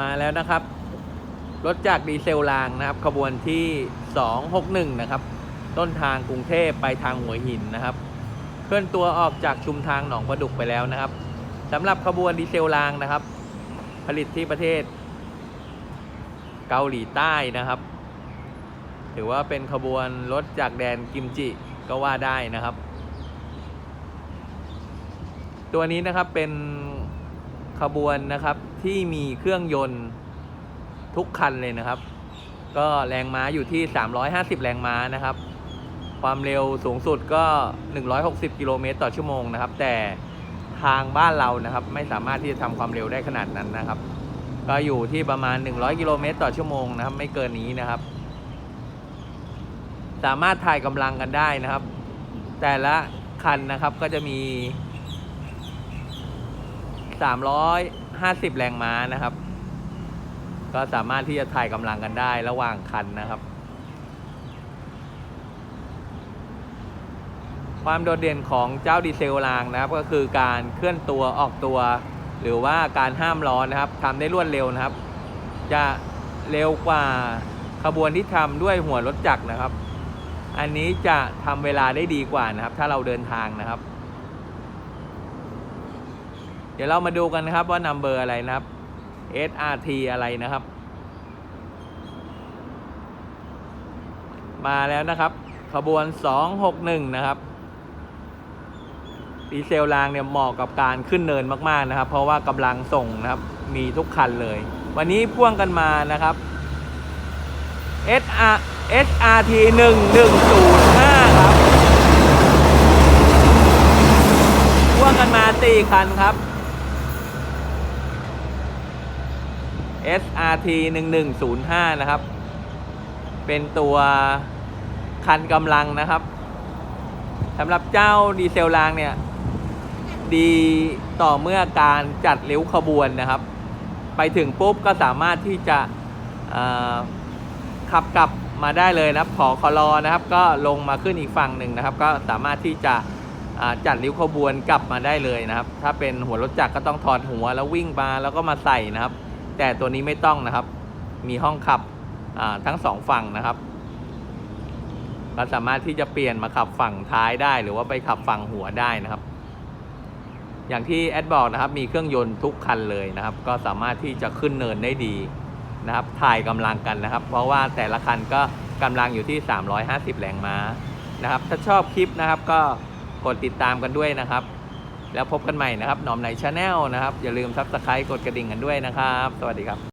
มาแล้วนะครับ รถจากดีเซลรางนะครับ ขบวนที่ 261 นะครับ ต้นทางกรุงเทพไปทางหัวหินนะครับ เคลื่อนตัวออกจากชุมทางหนองประดุกไปแล้วนะครับสำหรับขบวนดีเซลรางนะครับ ผลิตที่ประเทศ เกาหลีใต้นะครับ ถือว่าเป็นขบวนรถจากแดนกิมจิก็ว่าได้นะครับ ตัวนี้นะครับเป็น ขบวนนะครับที่มีเครื่องยนต์ทุกคันเลยนะครับ ก็แรงม้าอยู่ที่ 350 แรงม้านะครับ ความเร็วสูงสุดก็ 160 กิโลเมตรต่อชั่วโมงนะครับ แต่ทางบ้านเรานะครับ ไม่สามารถที่จะทำความเร็วได้ขนาดนั้นนะครับ ก็อยู่ที่ประมาณ 100 กิโลเมตรต่อชั่วโมงนะครับ ไม่เกินนี้นะครับ สามารถถ่ายกำลังกันได้นะครับ แต่ละคันนะครับก็จะมี 350 แรงม้านะครับ ก็สามารถที่จะถ่ายกำลังกันได้ระหว่างคันนะครับ ความโดดเด่นของเจ้าดีเซลรางนะครับ ก็คือการเคลื่อนตัวออกตัว หรือว่าการห้ามล้อนะครับทำได้รวดเร็วนะครับ จะเร็วกว่าขบวนที่ทำด้วยหัวรถจักรนะครับ อันนี้จะทำเวลาได้ดีกว่านะครับ ถ้าเราเดินทางนะครับ เดี๋ยวเรามาดูกันนะครับว่านัมเบอร์อะไรนะครับ SRT อะไรนะครับ มาแล้วนะครับ ขบวน 261 นะครับดีเซลรางเนี่ยเหมาะกับการขึ้นเนินมากๆนะครับ เพราะว่ากำลังส่งนะครับ มีทุกคันเลย วันนี้พ่วงกันมานะครับ SR SRT 1105 ครับ พ่วงกันมา 4 คันครับ SRT 1105 นะครับ เป็นตัวคันกำลังนะครับสำหรับเจ้าดีเซลรางเนี่ย ดีต่อเมื่อการจัดเลี้ยวขบวนนะครับ ไปถึงปุ๊บก็สามารถที่จะขับกลับมาได้เลยนะครับ ขอคอรอนะครับ ก็ลงมาขึ้นอีกฝั่งหนึ่งนะครับ ก็สามารถที่จะจัดริ้วขบวนกลับมาได้เลยนะครับ ถ้าเป็นหัวรถจักรก็ต้องถอดหัวแล้ววิ่งมาแล้วก็มาใส่นะครับ แต่ตัวนี้ไม่ต้องนะครับ มีห้องขับทั้งสองฝั่งนะครับก็สามารถที่จะเปลี่ยนมาขับฝั่งท้ายได้ หรือว่าไปขับฝั่งหัวได้นะครับ อย่างที่แอดบอกนะครับ มีเครื่องยนต์ทุกคันเลยนะครับ ก็สามารถที่จะขึ้นเนินได้ดีนะครับ ถ่ายกำลังกันนะครับ เพราะว่าแต่ละคันก็กำลังอยู่ที่ 350 แรงม้านะครับ ถ้าชอบคลิปนะครับก็กดติดตามกันด้วยนะครับ แล้วพบกันใหม่นะครับหนอมในชาแนลนะครับ อย่าลืมซับสไครต์กดกระดิ่งกันด้วยนะครับ สวัสดีครับ